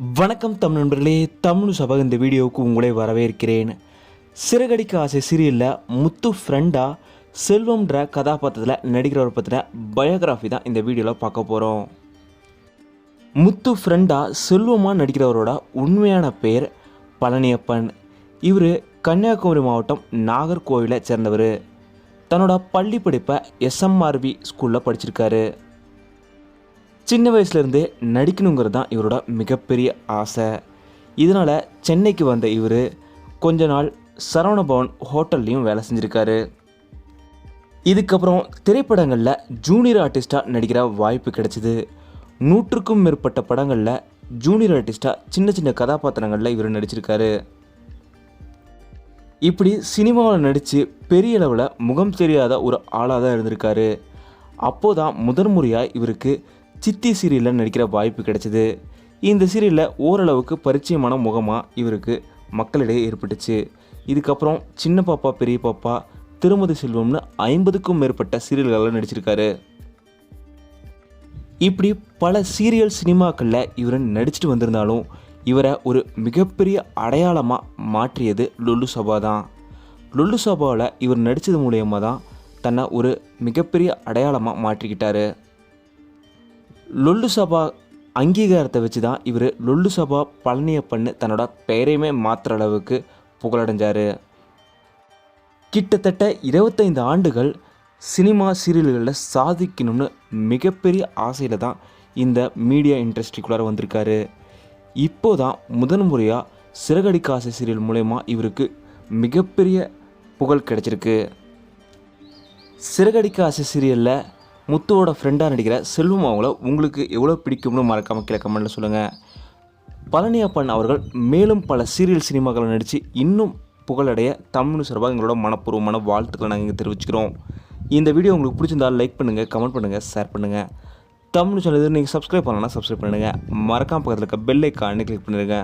வணக்கம் தமிழ் நண்பர்களே தமிழ் சபா இந்த வீடியோவுக்கு உங்களை வரவேற்கிறேன். சிறகடிக்க ஆசை சீரியலில் முத்து ஃப்ரெண்டாக செல்வம்ன்ற கதாபாத்திரத்தில் நடிக்கிறவரை பற்றின பயோகிராஃபி தான் இந்த வீடியோவில் பார்க்க போகிறோம் முத்து ஃப்ரெண்டாக செல்வமாக நடிக்கிறவரோட உண்மையான பெயர் பழனியப்பன். இவர் கன்னியாகுமரி மாவட்டம் நாகர்கோவிலை சேர்ந்தவர். தன்னோட பள்ளி படிப்பை எஸ்எம்ஆர்வி ஸ்கூலில் படிச்சிருக்காரு. சின்ன வயசுலேருந்தே நடிக்கணுங்கிறது தான் இவரோட மிகப்பெரிய ஆசை. இதனால் சென்னைக்கு வந்த இவர் கொஞ்ச நாள் சரவணபவன் ஹோட்டல்லையும் வேலை செஞ்சுருக்காரு. இதுக்கப்புறம் திரைப்படங்களில் ஜூனியர் ஆர்டிஸ்ட்டாக நடிக்கிற வாய்ப்பு கிடைச்சிது. நூற்றுக்கும் மேற்பட்ட படங்களில் ஜூனியர் ஆர்டிஸ்ட்டாக சின்ன சின்ன கதாபாத்திரங்களில் இவர் நடிச்சிருக்காரு. இப்படி சினிமாவில் நடித்து பெரிய அளவில் முகம் தெரியாத ஒரு ஆளாக தான் இருந்திருக்காரு. அப்போதான் முதன்முறையாக இவருக்கு சித்தி சீரியலில் நடிக்கிற வாய்ப்பு கிடைச்சிது. இந்த சீரியலில் ஓரளவுக்கு பரிச்சயமான முகமாக இவருக்கு மக்களிடையே ஏற்பட்டுச்சு. இதுக்கப்புறம் சின்ன பாப்பா பெரிய பாப்பா திருமதி செல்வம்னு ஐம்பதுக்கும் மேற்பட்ட சீரியல்களில் நடிச்சிருக்காரு. இப்படி பல சீரியல் சினிமாக்களில் இவர் நடிச்சிட்டு வந்திருந்தாலும் இவரை ஒரு மிகப்பெரிய அடையாளமாக மாற்றியது லுல்லு சபா தான். லுல்லு சபாவில் இவர் நடித்தது மூலயமா தான் தன்னை ஒரு மிகப்பெரிய அடையாளமாக மாற்றிக்கிட்டாரு. லொல்லு சபா அங்கீகாரத்தை வச்சு தான் இவர் லொல்லு சபா பழனியப்பன்னு தன்னோட பெயரையுமே மாற்றுற அளவுக்கு புகழடைஞ்சார். கிட்டத்தட்ட இருபத்தைந்து ஆண்டுகள் சினிமா சீரியல்களில் சாதிக்கணும்னு மிகப்பெரிய ஆசையில் தான் இந்த மீடியா இண்டஸ்ட்ரிக்குள்ளார வந்திருக்காரு. இப்போ தான் முதன் முறையாக சிறகடிக்க ஆசை சீரியல் மூலயமா இவருக்கு மிகப்பெரிய புகழ் கிடைச்சிருக்கு. சிறகடிக்க ஆசை சீரியலில் முத்துவோட ஃப்ரெண்டாக நடிக்கிற செல்வம் அவங்கள உங்களுக்கு எவ்வளோ பிடிக்கும்னு மறக்காமல் கீழே கமெண்ட்டில் சொல்லுங்கள் பழனியப்பன் அவர்கள் மேலும் பல சீரியல் சினிமாக்களை நடித்து இன்னும் புகழடைய தமிழ் சார்பாக எங்களோட மனப்பூர்வமான வாழ்த்துக்களை நாங்கள் இங்கே தெரிவிச்சுக்கிறோம். இந்த வீடியோ உங்களுக்கு பிடிச்சிருந்தால் லைக் பண்ணுங்கள் கமெண்ட் பண்ணுங்கள் ஷேர் பண்ணுங்கள் தமிழ் சேனல் நீங்கள் சப்ஸ்கிரைப் பண்ணலன்னா சப்ஸ்கிரைப் பண்ணுங்கள் மறக்காம பக்கத்தில் இருக்க பெல் ஐக்கானே கிளிக் பண்ணிடுங்க.